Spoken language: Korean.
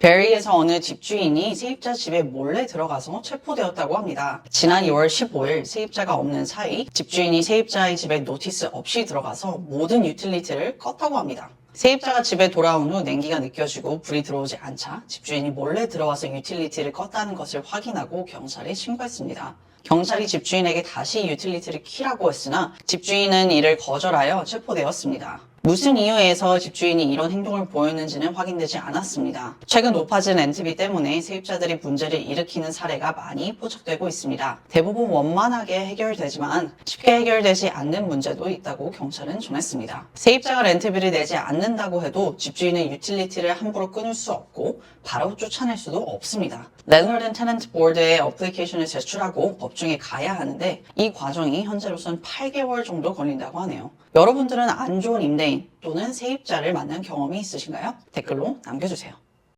베리에서 어느 집주인이 세입자 집에 몰래 들어가서 체포되었다고 합니다. 지난 2월 15일 세입자가 없는 사이 집주인이 세입자의 집에 노티스 없이 들어가서 모든 유틸리티를 껐다고 합니다. 세입자가 집에 돌아온 후 냉기가 느껴지고 불이 들어오지 않자 집주인이 몰래 들어와서 유틸리티를 껐다는 것을 확인하고 경찰에 신고했습니다. 경찰이 집주인에게 다시 유틸리티를 키라고 했으나 집주인은 이를 거절하여 체포되었습니다. 무슨 이유에서 집주인이 이런 행동을 보였는지는 확인되지 않았습니다. 최근 높아진 엔트비 때문에 세입자들이 문제를 일으키는 사례가 많이 포착되고 있습니다. 대부분 원만하게 해결되지만 쉽게 해결되지 않는 문제도 있다고 경찰은 전했습니다. 세입자가 렌트비를 내지 않는 다고 해도 집주인은 유틸리티를 함부로 끊을 수 없고 바로 쫓아낼 수도 없습니다. 랜더드 앤 테넌트 보드에 어플리케이션을 제출하고 법정에 가야 하는데 이 과정이 현재로선 8개월 정도 걸린다고 하네요. 여러분들은 안 좋은 임대인 또는 세입자를 만난 경험이 있으신가요? 댓글로 남겨주세요.